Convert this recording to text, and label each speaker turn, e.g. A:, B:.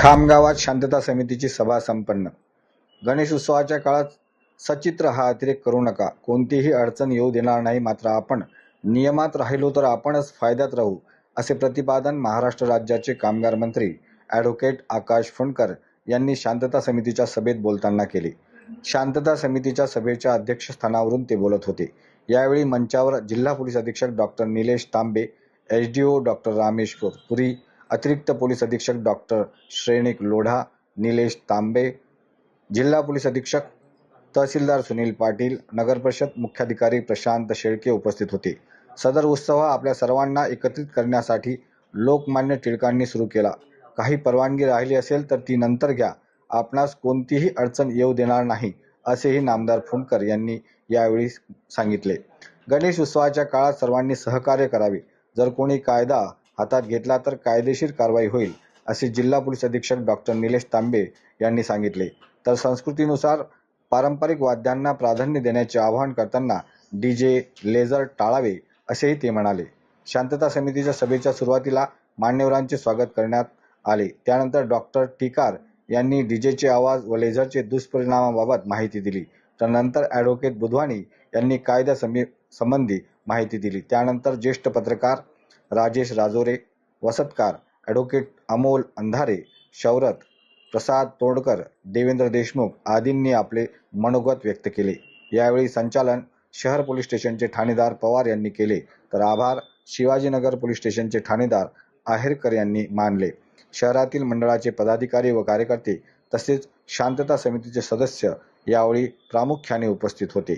A: खामगावात शांतता समितीची सभा संपन्न. गणेश उत्सवाच्या काळात सचित्र हा अतिरेक करू नका. कोणतीही अडचण येऊ देणार नाही मात्र आपण नियमात राहिलो तर आपणच फायद्यात राहू असे प्रतिपादन महाराष्ट्र राज्याचे कामगार मंत्री ॲडव्होकेट आकाश फुंडकर यांनी शांतता समितीच्या सभेत बोलताना केले. शांतता समितीच्या सभेच्या अध्यक्षस्थानावरून ते बोलत होते. यावेळी मंचावर जिल्हा पोलीस अधीक्षक doctor Nilesh Tambe H D O doctor Ramesh Puri अतिरिक्त पोलीस अधीक्षक डॉक्टर श्रेणिक लोढा निलेश तांबे जिल्हा पोलीस अधीक्षक तहसीलदार सुनील पाटील नगरपरिषद मुख्याधिकारी प्रशांत शेळके उपस्थित होते. सदर उत्सव आपल्या सर्वांना एकत्रित करण्यासाठी लोकमान्य टिळकांनी सुरू केला. काही परवानगी राहिली असेल तर ती नंतर घ्या. आपणास कोणतीही अडचण येऊ देणार नाही असेही नामदार फुंडकर यांनी यावेळी सांगितले. गणेश उत्सवाच्या काळात सर्वांनी सहकार्य करावे. जर कोणी कायदा हातात घेतला तर कायदेशीर कारवाई होईल असे जिल्हा पोलीस अधीक्षक डॉक्टर निलेश तांबे यांनी सांगितले. तर संस्कृतीनुसार पारंपरिक वाद्यांना प्राधान्य देण्याचे आवाहन करताना डी जे लेझर टाळावे असेही ते म्हणाले. शांतता समितीच्या सभेच्या सुरुवातीला मान्यवरांचे स्वागत करण्यात आले. त्यानंतर डॉक्टर टिकार यांनी डीजेचे आवाज व लेझरचे दुष्परिणामाबाबत माहिती दिली. तर नंतर ॲडव्होकेट बुधवाणी यांनी कायदा संबंधी माहिती दिली. त्यानंतर ज्येष्ठ पत्रकार राजेश राजोरे वसतकार ॲडव्होकेट अमोल अंधारे शौरत प्रसाद तोडकर देवेंद्र देशमुख आदींनी आपले मनोगत व्यक्त केले. यावेळी संचालन शहर पोलीस स्टेशनचे ठाणेदार पवार यांनी केले. तर आभार शिवाजीनगर पोलीस स्टेशनचे ठाणेदार आहेरकर यांनी मानले. शहरातील मंडळाचे पदाधिकारी व कार्यकर्ते तसेच शांतता समितीचे सदस्य यावेळी प्रामुख्याने उपस्थित होते.